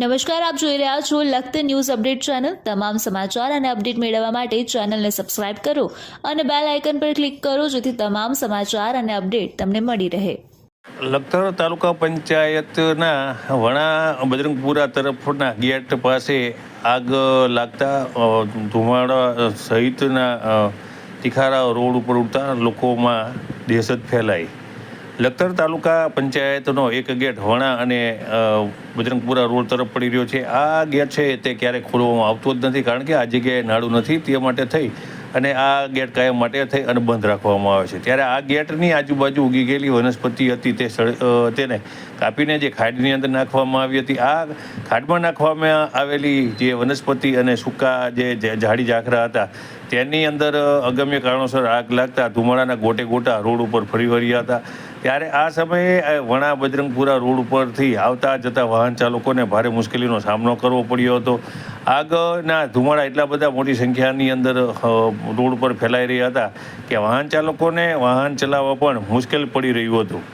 નમસ્કાર, આપ જોઈ રહ્યા છો લખત ન્યૂઝ અપડેટ ચેનલ. તમામ સમાચાર અને અપડેટ મેળવવા માટે ચેનલને સબસ્ક્રાઇબ કરો અને બેલ આઇકન પર ક્લિક કરો, જેથી તમામ સમાચાર અને અપડેટ તમને મળી રહે. લખતર તાલુકા પંચાયતના વણા બજરંગપુરા તરફના ગેટ પાસે આગ લાગતા ધુમાડા સહિતના તિખારા રોડ ઉપર ઉડતા લોકોમાં દહેશત ફેલાઈ. લખતર તાલુકા પંચાયતનો એક ગેટ વણા અને બજરંગપુરા રોડ તરફ પડી રહ્યો છે. આ ગેટ છે તે ક્યારેય ખોલવામાં આવતો જ નથી કારણ કે આ જગ્યાએ નાડું નથી, તે માટે થઈ અને આ ગેટ કાયમ માટે થઈ અને બંધ રાખવામાં આવે છે. ત્યારે આ ગેટની આજુબાજુ ઉગી ગયેલી વનસ્પતિ હતી તે તેને કાપીને જે ખાડની અંદર નાખવામાં આવી હતી. આ ખાડમાં નાખવામાં આવેલી જે વનસ્પતિ અને સૂકા જે, ઝાડી ઝાખરા હતા, તેની અંદર અગમ્ય કારણોસર આગ લાગતા ધુમાડાના ગોટે ગોટા રોડ ઉપર ફરી વળ્યા હતા. ત્યારે આ સમયે વણા બજરંગપુરા રોડ ઉપરથી આવતા જતા વાહન ચાલકોને ભારે મુશ્કેલીનો સામનો કરવો પડ્યો હતો. આગના ધુમાડા એટલા બધા મોટી સંખ્યાની અંદર રોડ પર ફેલાઈ રહ્યા હતા કે વાહન ચાલકોને વાહન ચલાવવા પણ મુશ્કેલ પડી રહ્યું હતું.